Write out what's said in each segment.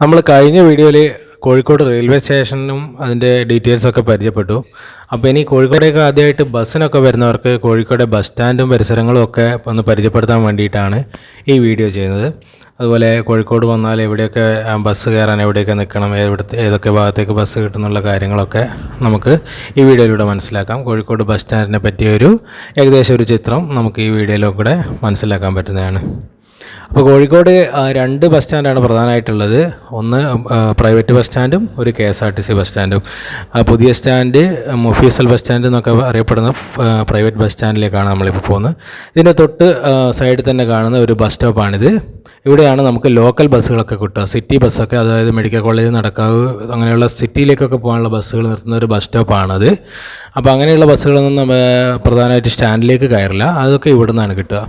നമ്മൾ കഴിഞ്ഞ വീഡിയോയിൽ കോഴിക്കോട് റെയിൽവേ സ്റ്റേഷനും അതിന്റെ ഡീറ്റെയിൽസ് ഒക്കെ പരിചയപ്പെട്ടു. അപ്പോൾ ഇനി കോഴിക്കോടേക്ക് ആദ്യമായിട്ട് ബസ്സിനൊക്കെ വരുന്നവർക്ക് കോഴിക്കോട് ബസ് സ്റ്റാൻഡും പരിസരങ്ങളും ഒക്കെ ഒന്ന് പരിചയപ്പെടുത്താൻ വേണ്ടിയിട്ടാണ് ഈ വീഡിയോ ചെയ്യുന്നത്. അതുപോലെ കോഴിക്കോട് വന്നാൽ എവിടെയൊക്കെ ബസ് കയറാൻ എവിടെയൊക്കെ നിൽക്കണം എവിടുത്തെ ഏതൊക്കെ ഭാഗത്തേക്ക് ബസ് കിട്ടുന്നുള്ള കാര്യങ്ങളൊക്കെ നമുക്ക് ഈ വീഡിയോയിലൂടെ മനസ്സിലാക്കാം. കോഴിക്കോട് ബസ് സ്റ്റാൻഡിനെ പറ്റിയൊരു ഏകദേശം ഒരു ചിത്രം നമുക്ക് ഈ വീഡിയോയിലൂടെ മനസ്സിലാക്കാൻ പറ്റുന്നതാണ്. അപ്പോൾ കോഴിക്കോട് രണ്ട് ബസ് സ്റ്റാൻഡാണ് പ്രധാനമായിട്ടുള്ളത്. ഒന്ന് പ്രൈവറ്റ് ബസ് സ്റ്റാൻഡും ഒരു K S R T C bus സ്റ്റാൻഡും. പുതിയ സ്റ്റാൻഡ് മുഫീസൽ ബസ് സ്റ്റാൻഡ് എന്നൊക്കെ അറിയപ്പെടുന്ന പ്രൈവറ്റ് ബസ് സ്റ്റാൻഡിലേക്കാണ് നമ്മളിപ്പോൾ പോകുന്നത്. ഇതിന്റെ തൊട്ട് സൈഡിൽ തന്നെ കാണുന്ന ഒരു ബസ് സ്റ്റോപ്പാണിത്. ഇവിടെയാണ് നമുക്ക് ലോക്കൽ ബസ്സുകളൊക്കെ കിട്ടുക. സിറ്റി ബസ്സൊക്കെ അതായത് മെഡിക്കൽ കോളേജ് നടക്കാവ് അങ്ങനെയുള്ള സിറ്റിയിലേക്കൊക്കെ പോകാനുള്ള ബസ്സുകൾ നിർത്തുന്ന ഒരു ബസ് സ്റ്റോപ്പാണത് അപ്പോൾ അങ്ങനെയുള്ള ബസ്സുകളൊന്നും നമ്മൾ പ്രധാനമായിട്ട് സ്റ്റാൻഡിലേക്ക് കയറില്ല. അതൊക്കെ ഇവിടെ നിന്നാണ് കിട്ടുക.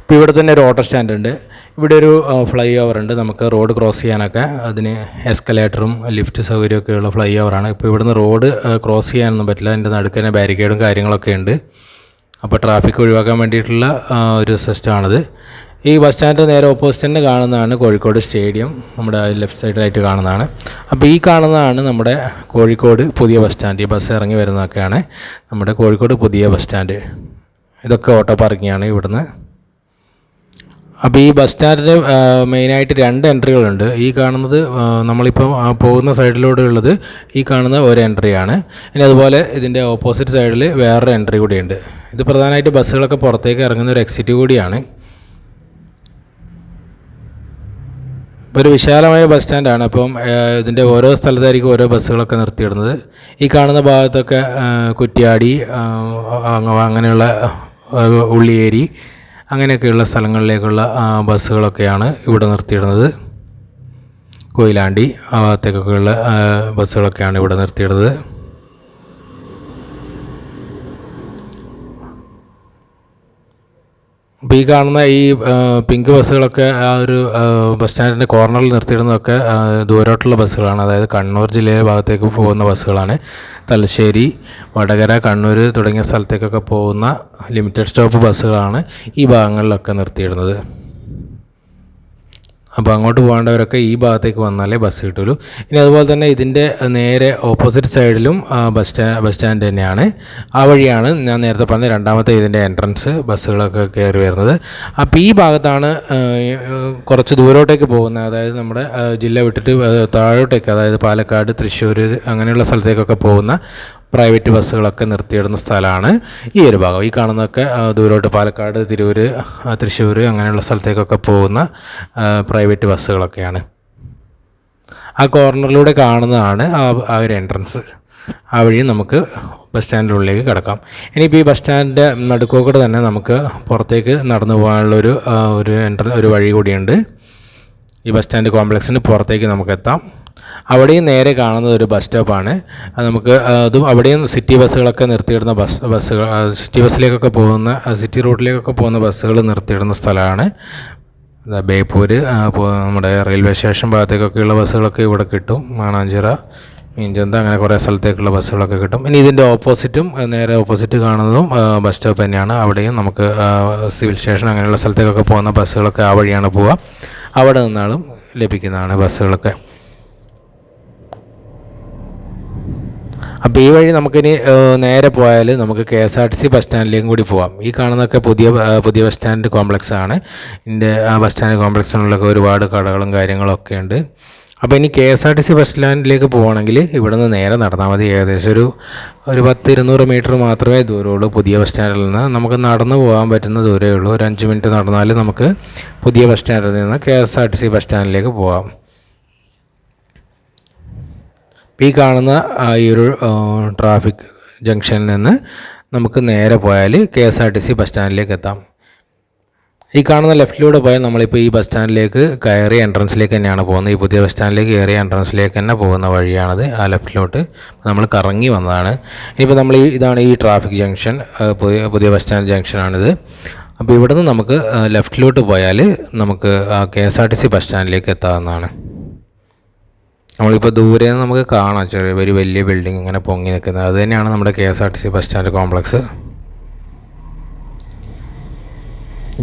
ഇപ്പോൾ ഇവിടെ തന്നെ ഒരു ഓട്ടോ സ്റ്റാൻഡ് ഉണ്ട്. ഇവിടെ ഒരു ഫ്ലൈ ഓവർ ഉണ്ട്. നമുക്ക് റോഡ് ക്രോസ് ചെയ്യാനൊക്കെ അതിന് എസ്കലേറ്ററും ലിഫ്റ്റ് സൗകര്യമൊക്കെ ഉള്ള ഫ്ലൈ ഓവറാണ് ഇപ്പോൾ ഇവിടുന്ന് റോഡ് ക്രോസ് ചെയ്യാനൊന്നും പറ്റില്ല. അതിന്റെ നടുക്ക് തന്നെ ബാരിക്കേഡും കാര്യങ്ങളൊക്കെ ഉണ്ട്. അപ്പോൾ ട്രാഫിക് ഒഴിവാക്കാൻ വേണ്ടിയിട്ടുള്ള ഒരു സിസ്റ്റമാണിത് ഈ ബസ് സ്റ്റാൻഡ് നേരെ ഓപ്പോസിറ്റ് തന്നെ കാണുന്നതാണ് കോഴിക്കോട് സ്റ്റേഡിയം. നമ്മുടെ ലെഫ്റ്റ് സൈഡിലായിട്ട് കാണുന്നതാണ്. അപ്പോൾ ഈ കാണുന്നതാണ് നമ്മുടെ കോഴിക്കോട് പുതിയ ബസ് സ്റ്റാൻഡ്. ഈ ബസ് ഇറങ്ങി വരുന്നതൊക്കെയാണ് നമ്മുടെ കോഴിക്കോട് പുതിയ ബസ് സ്റ്റാൻഡ്. ഇതൊക്കെ ഓട്ടോ പാർക്കിംഗാണ് ഇവിടുന്ന്. അപ്പോൾ ഈ ബസ് സ്റ്റാൻഡിന് മെയിനായിട്ട് രണ്ട് എൻട്രികളുണ്ട്. ഈ കാണുന്നത് നമ്മളിപ്പോൾ പോകുന്ന സൈഡിലൂടെ ഉള്ളത് ഈ കാണുന്ന ഒരു എൻട്രിയാണ് ഇനി അതുപോലെ ഇതിന്റെ ഓപ്പോസിറ്റ് സൈഡിൽ വേറൊരു എൻട്രി കൂടിയുണ്ട്. ഇത് പ്രധാനമായിട്ട് ബസ്സുകളൊക്കെ പുറത്തേക്ക് ഇറങ്ങുന്ന ഒരു എക്സിറ്റ് കൂടിയാണ്. ഒരു വിശാലമായ ബസ് സ്റ്റാൻഡാണ് അപ്പം ഇതിന്റെ ഓരോ സ്ഥലത്തായിരിക്കും ഓരോ ബസ്സുകളൊക്കെ നിർത്തിയിടുന്നത്. ഈ കാണുന്ന ഭാഗത്തൊക്കെ കുറ്റിയാടി അങ്ങനെയുള്ള ഉള്ളിയേരി അങ്ങനെയൊക്കെയുള്ള സ്ഥലങ്ങളിലേക്കുള്ള ബസ്സുകളൊക്കെയാണ് ഇവിടെ നിർത്തിയിടുന്നത്. കൊയിലാണ്ടി ആ ഭാഗത്തേക്കൊക്കെയുള്ള ബസ്സുകളൊക്കെയാണ് ഇവിടെ നിർത്തിയിടുന്നത്. അപ്പോൾ ഈ കാണുന്ന ഈ പിങ്ക് ബസ്സുകളൊക്കെ ആ ഒരു ബസ് സ്റ്റാൻഡിന്റെ കോർണറിൽ നിർത്തിയിടുന്നതൊക്കെ ദൂരോട്ടുള്ള ബസ്സുകളാണ്. അതായത് കണ്ണൂർ ജില്ലയിലെ ഭാഗത്തേക്ക് പോകുന്ന ബസ്സുകളാണ്. തലശ്ശേരി വടകര കണ്ണൂർ തുടങ്ങിയ സ്ഥലത്തേക്കൊക്കെ പോകുന്ന ലിമിറ്റഡ് സ്റ്റോപ്പ് ബസ്സുകളാണ് ഈ ഭാഗങ്ങളിലൊക്കെ നിർത്തിയിടുന്നത്. അപ്പോൾ അങ്ങോട്ട് പോകേണ്ടവരൊക്കെ ഈ ഭാഗത്തേക്ക് വന്നാലേ ബസ് കിട്ടുള്ളൂ. ഇനി അതുപോലെ തന്നെ ഇതിന്റെ നേരെ ഓപ്പോസിറ്റ് സൈഡിലും ബസ് സ്റ്റാ ബസ് സ്റ്റാൻഡ് തന്നെയാണ്. ആ വഴിയാണ് ഞാൻ നേരത്തെ പറഞ്ഞ രണ്ടാമത്തെ ഇതിന്റെ എൻട്രൻസ് ബസ്സുകളൊക്കെ കയറി വരുന്നത്. അപ്പോൾ ഈ ഭാഗത്താണ് കുറച്ച് ദൂരോട്ടേക്ക് പോകുന്നത് അതായത് നമ്മുടെ ജില്ല വിട്ടിട്ട് താഴോട്ടേക്ക് അതായത് പാലക്കാട് തൃശ്ശൂർ അങ്ങനെയുള്ള സ്ഥലത്തേക്കൊക്കെ പോകുന്ന പ്രൈവറ്റ് ബസ്സുകളൊക്കെ നിർത്തിയിടുന്ന സ്ഥലമാണ് ഈ ഒരു ഭാഗം. ഈ കാണുന്നതൊക്കെ ദൂരോട്ട് പാലക്കാട് തിരൂർ തൃശ്ശൂർ അങ്ങനെയുള്ള സ്ഥലത്തേക്കൊക്കെ പോകുന്ന പ്രൈവറ്റ് ബസ്സുകളൊക്കെയാണ്. ആ കോർണറിലൂടെ കാണുന്നതാണ് ആ ഒരു എൻട്രൻസ്. ആ വഴി നമുക്ക് ബസ് സ്റ്റാൻഡിനുള്ളിലേക്ക് കിടക്കാം. ഇനിയിപ്പോൾ ഈ ബസ് സ്റ്റാൻഡിന്റെ നടുക്കോക്കൂടെ തന്നെ നമുക്ക് പുറത്തേക്ക് നടന്നു പോകാനുള്ളൊരു ഒരു ഒരു എൻട്ര ഒരു വഴി കൂടിയുണ്ട്. ഈ ബസ് സ്റ്റാൻഡ് കോംപ്ലക്സിന് പുറത്തേക്ക് നമുക്ക് എത്താം. അവിടെയും നേരെ കാണുന്നത് ഒരു ബസ് സ്റ്റോപ്പാണ് നമുക്ക് അതും അവിടെയും സിറ്റി ബസ്സുകളൊക്കെ നിർത്തിയിടുന്ന ബസ് ബസ്സുകൾ സിറ്റി ബസ്സിലേക്കൊക്കെ പോകുന്ന സിറ്റി റോഡിലേക്കൊക്കെ പോകുന്ന ബസ്സുകൾ നിർത്തിയിടുന്ന സ്ഥലമാണ്. ആ, നമ്മുടെ റെയിൽവേ സ്റ്റേഷൻ ഭാഗത്തേക്കൊക്കെയുള്ള ബസ്സുകളൊക്കെ ഇവിടെ കിട്ടും. മാണാഞ്ചിറ മീൻചന്ത അങ്ങനെ കുറേ സ്ഥലത്തേക്കുള്ള ബസ്സുകളൊക്കെ കിട്ടും. ഇനി ഇതിന്റെ ഓപ്പോസിറ്റും നേരെ ഓപ്പോസിറ്റ് കാണുന്നതും ബസ് സ്റ്റോപ്പ് തന്നെയാണ്. അവിടെയും നമുക്ക് സിവിൽ സ്റ്റേഷൻ അങ്ങനെയുള്ള സ്ഥലത്തേക്കൊക്കെ പോകുന്ന ബസ്സുകളൊക്കെ ആ വഴിയാണ് പോവുക. അവിടെ നിന്നാലും ലഭിക്കുന്നതാണ് ബസ്സുകളൊക്കെ അപ്പോൾ ഈ വഴി നമുക്കിനി നേരെ പോയാൽ നമുക്ക് K S R T C bus സ്റ്റാൻഡിലേക്കും കൂടി പോവാം. ഈ കാണുന്നതൊക്കെ പുതിയ പുതിയ ബസ് സ്റ്റാൻഡ് കോംപ്ലക്സ് ആണ്. ഇതിന്റെ ആ ബസ് സ്റ്റാൻഡ് കോംപ്ലക്സിനുള്ളൊക്കെ ഒരുപാട് കടകളും കാര്യങ്ങളൊക്കെ ഉണ്ട്. അപ്പോൾ ഇനി K S R T C bus സ്റ്റാൻഡിലേക്ക് പോകണമെങ്കിൽ ഇവിടെ നിന്ന് നേരെ നടന്നാൽ മതി. ഏകദേശം ഒരു ഒരു പത്ത് ഇരുന്നൂറ് മീറ്റർ മാത്രമേ ദൂരമുള്ളൂ പുതിയ ബസ് സ്റ്റാൻഡിൽ നിന്ന്. നമുക്ക് നടന്നു പോകാൻ പറ്റുന്ന ദൂരമേ ഉള്ളൂ. ഒരു അഞ്ച് മിനിറ്റ് നടന്നാൽ നമുക്ക് പുതിയ ബസ് സ്റ്റാൻഡിൽ നിന്ന് K S R T C bus സ്റ്റാൻഡിലേക്ക് പോകാം ഈ കാണുന്ന ഈ ഒരു ട്രാഫിക് ജംഗ്ഷനിൽ നിന്ന് നമുക്ക് നേരെ പോയാൽ K S R T C bus സ്റ്റാൻഡിലേക്ക് എത്താം. ഈ കാണുന്ന ലെഫ്റ്റിലൂടെ പോയാൽ നമ്മളിപ്പോൾ ഈ ബസ് സ്റ്റാൻഡിലേക്ക് കയറി എൻട്രൻസിലേക്ക് തന്നെയാണ് പോകുന്നത്. ഈ പുതിയ ബസ് സ്റ്റാൻഡിലേക്ക് കയറി എൻട്രൻസിലേക്ക് തന്നെ പോകുന്ന വഴിയാണത്. ആ ലെഫ്റ്റിലോട്ട് നമ്മൾ കറങ്ങി വന്നതാണ്. ഇനിയിപ്പോൾ നമ്മൾ ഈ ഇതാണ് ഈ ട്രാഫിക് ജംഗ്ഷൻ പുതിയ പുതിയ ബസ് സ്റ്റാൻഡ് ജംഗ്ഷനാണിത് അപ്പോൾ ഇവിടുന്ന് നമുക്ക് ലെഫ്റ്റിലോട്ട് പോയാൽ നമുക്ക് K S R T C bus സ്റ്റാൻഡിലേക്ക് എത്താവുന്നതാണ്. നമ്മളിപ്പോൾ ദൂരെ നിന്ന് നമുക്ക് കാണാം. ചെറിയ ഒരു വലിയ ബിൽഡിംഗ് ഇങ്ങനെ പൊങ്ങി നിൽക്കുന്നത്. അത് തന്നെയാണ് നമ്മുടെ K S R T C bus stand complex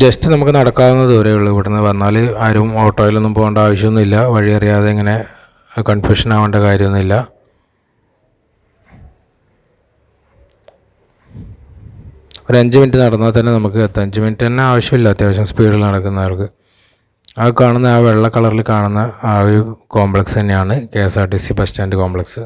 just നമുക്ക് നടക്കാവുന്ന ദൂരമേ ഉള്ളൂ. ഇവിടുന്ന് വന്നാൽ ആരും ഓട്ടോയിലൊന്നും പോകേണ്ട ആവശ്യമൊന്നുമില്ല. വഴി അറിയാതെ ഇങ്ങനെ കൺഫ്യൂഷൻ ആവേണ്ട കാര്യമൊന്നുമില്ല. ഒരു അഞ്ച് മിനിറ്റ് നടന്നാൽ തന്നെ നമുക്ക് എത്താം. അഞ്ച് മിനിറ്റ് തന്നെ ആവശ്യമില്ല. അത്യാവശ്യം സ്പീഡിൽ നടക്കുന്നവർക്ക്. ആ കാണുന്ന ആ വെള്ള കളറിൽ കാണുന്ന ആ ഒരു കോംപ്ലക്സ് തന്നെയാണ് K S R T C bus stand complex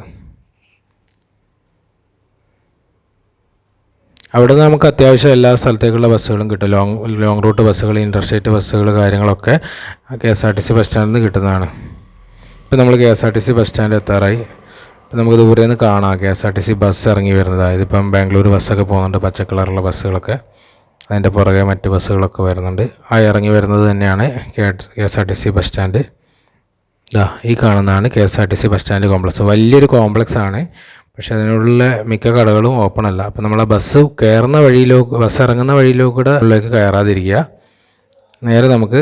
അവിടെ നിന്ന് നമുക്ക് അത്യാവശ്യം എല്ലാ സ്ഥലത്തേക്കുള്ള ബസ്സുകളും കിട്ടും. ലോങ് ലോങ് റൂട്ട് ബസ്സുകൾ ഇന്റർസ്റ്റേറ്റ് ബസ്സുകൾ കാര്യങ്ങളൊക്കെ K S R T C bus സ്റ്റാൻഡിൽ നിന്ന് കിട്ടുന്നതാണ്. ഇപ്പം നമ്മൾ K S R T C bus stand എത്താറായി. ഇപ്പം നമുക്ക് ദൂരെ നിന്ന് കാണാം. K S R T C bus ഇറങ്ങി വരുന്നത്. ഇതിപ്പം ബാംഗ്ലൂർ ബസ്സൊക്കെ പോകുന്നുണ്ട്. പച്ച കളറുള്ള ബസ്സുകളൊക്കെ. അതിന്റെ പുറകെ മറ്റ് ബസ്സുകളൊക്കെ വരുന്നുണ്ട്. ആ ഇറങ്ങി വരുന്നത് തന്നെയാണ് K S R T C bus stand ഇതാ ഈ കാണുന്നതാണ് K S R T C bus stand complex വലിയൊരു കോംപ്ലക്സ് ആണ്. പക്ഷേ അതിനുള്ള മിക്ക കടകളും ഓപ്പൺ അല്ല. അപ്പോൾ നമ്മൾ ബസ് കയറുന്ന വഴിയിലോ ബസ് ഇറങ്ങുന്ന വഴിയിലോ കൂടെ ഉള്ളിലേക്ക് കയറാതിരിക്കുക. നേരെ നമുക്ക്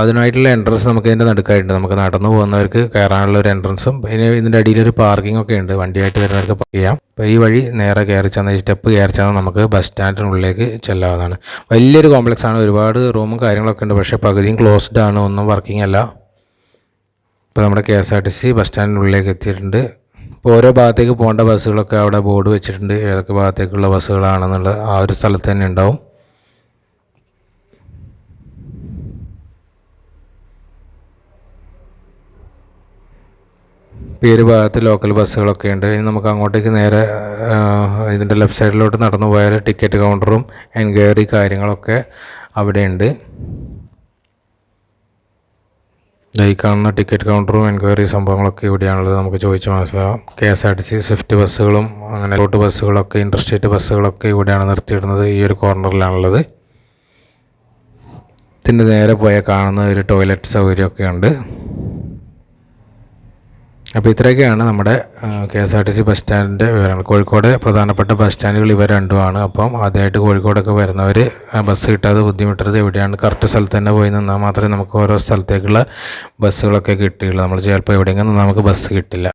അതിനായിട്ടുള്ള എൻട്രൻസ് നമുക്ക് ഇതിന്റെ നടുക്കായിട്ടുണ്ട്. നമുക്ക് നടന്നു പോകുന്നവർക്ക് കയറാനുള്ള ഒരു എൻട്രൻസും പിന്നെ ഇതിന്റെ അടിയിലൊരു പാർക്കിംഗ് ഒക്കെ ഉണ്ട്. വണ്ടിയായിട്ട് വരുന്നവർക്ക് പാർക്ക് ചെയ്യാം. അപ്പോൾ ഈ വഴി നേരെ കയറി ചെന്ന സ്റ്റെപ്പ് കയറി ചെന്നാൽ നമുക്ക് ബസ് സ്റ്റാൻഡിനുള്ളിലേക്ക് ചെല്ലാവുന്നതാണ്. വലിയൊരു കോംപ്ലക്സ് ആണ്. ഒരുപാട് റൂമും കാര്യങ്ങളൊക്കെ ഉണ്ട്. പക്ഷേ പകുതിയും ക്ലോസ്ഡ് ആണ്. ഒന്നും വർക്കിംഗ് അല്ല. ഇപ്പോൾ നമ്മുടെ K S R T C bus സ്റ്റാൻഡിനുള്ളിലേക്ക് എത്തിയിട്ടുണ്ട്. ഇപ്പോൾ ഓരോ ഭാഗത്തേക്ക് പോകേണ്ട ബസ്സുകളൊക്കെ അവിടെ ബോർഡ് വെച്ചിട്ടുണ്ട്. ഏതൊക്കെ ഭാഗത്തേക്കുള്ള ബസ്സുകളാണെന്നുള്ള ആ ഒരു സ്ഥലത്ത് തന്നെ ഉണ്ടാവും. ഒരു ഭാഗത്ത് ലോക്കൽ ബസ്സുകളൊക്കെ ഉണ്ട്. ഇനി നമുക്ക് അങ്ങോട്ടേക്ക് നേരെ ഇതിന്റെ ലെഫ്റ്റ് സൈഡിലോട്ട് നടന്നു പോയാൽ ടിക്കറ്റ് കൗണ്ടറും എൻക്വയറി കാര്യങ്ങളൊക്കെ അവിടെയുണ്ട് ഈ കാണുന്ന ടിക്കറ്റ് കൗണ്ടറും എൻക്വയറി സംഭവങ്ങളൊക്കെ ഇവിടെയാണുള്ളത്. നമുക്ക് ചോദിച്ച് മനസ്സിലാവാം. K S R T C swift ബസ്സുകളും അങ്ങനെ റോട്ട് ബസ്സുകളൊക്കെ ഇന്റർസ്റ്റേറ്റ് ബസ്സുകളൊക്കെ ഇവിടെയാണ് നിർത്തിയിടുന്നത്. ഈ ഒരു കോർണറിലാണുള്ളത് ഇതിന്റെ നേരെ പോയാൽ കാണുന്ന ഒരു ടോയ്ലറ്റ് സൗകര്യമൊക്കെ ഉണ്ട്. അപ്പോൾ ഇത്രയൊക്കെയാണ് നമ്മുടെ K S R T C bus സ്റ്റാൻഡിന്റെ വിവരങ്ങൾ. കോഴിക്കോട് പ്രധാനപ്പെട്ട ബസ് സ്റ്റാൻഡുകൾ ഇവ രണ്ടുമാണ്. അപ്പം ആദ്യമായിട്ട് കോഴിക്കോടൊക്കെ വരുന്നവർ ബസ് കിട്ടാതെ ബുദ്ധിമുട്ടരുത്. എവിടെയാണ് കറക്റ്റ് സ്ഥലത്ത് തന്നെ പോയി നിന്നാൽ മാത്രമേ നമുക്ക് ഓരോ സ്ഥലത്തേക്കുള്ള ബസ്സുകളൊക്കെ കിട്ടുകയുള്ളൂ. നമ്മൾ ചിലപ്പോൾ എവിടെയെങ്കിലും നമുക്ക് ബസ് കിട്ടില്ല.